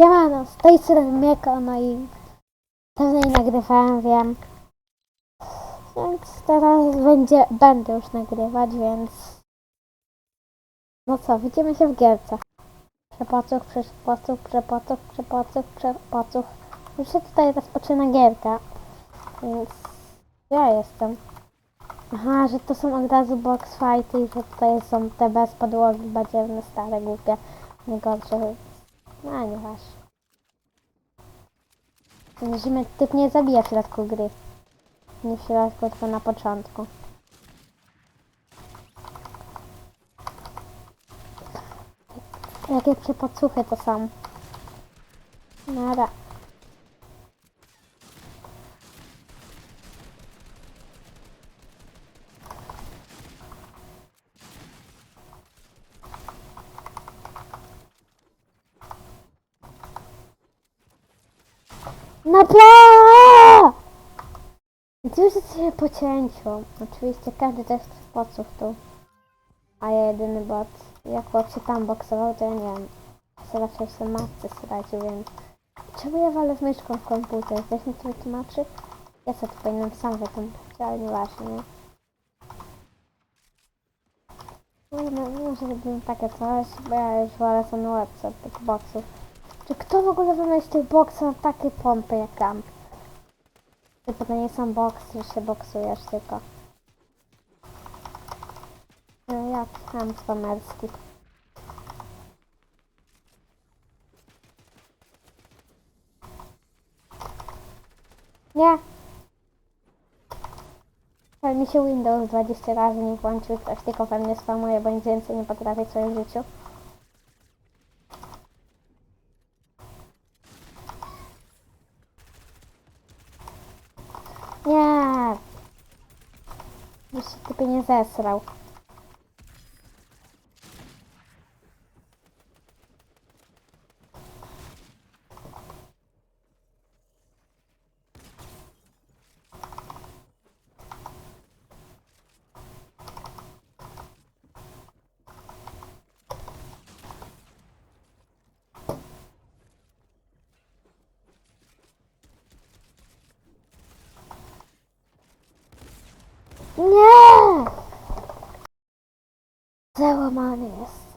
Siemano, z tej strony Mieko, no i pewnie nagrywałem, wiem. Więc teraz będzie, będę już nagrywać, więc... No co, widzimy się w gierce. Przepocuch, przepocuch, przepocuch, przepocuch, przepocuch. Już się tutaj rozpoczyna gierka, więc ja jestem. Aha, że to są od razu box fighty i że tutaj są te bez podłogi, badziewne, stare, głupie, najgorsze. No, nie waż. Musimy typ nie zabija w środku gry. Nie w środku, tylko na początku. Jakie przepocuchy to są. Nara. Na pla! Już się po cięciu. Oczywiście każdy też spoców tu. A ja jedyny bot. Jak bot się tam boksował, to ja nie wiem. Ja się raczej w matce stracił, więc... Czemu ja walę z myszką w komputer? Ktoś mi to wytłumaczy? Ja sobie to powinienem sam wytłumaczyć, ale nieważne, nie? No, no, no, zrobimy takie coś, bo ja już wolę na łebce od tych boksów. Czy kto w ogóle wymyślił boksa na takie pompy jak tam? Typu to nie są boksy, że się boksujesz tylko. No jak tam spamerski. Nie. Ale mi się Windows 20 razy nie włączył, ktoś tylko we mnie spamuje, bo nic więcej nie potrafię w swoim życiu. Nie. Już się typie nie zesrał. Nie! Załamany jest.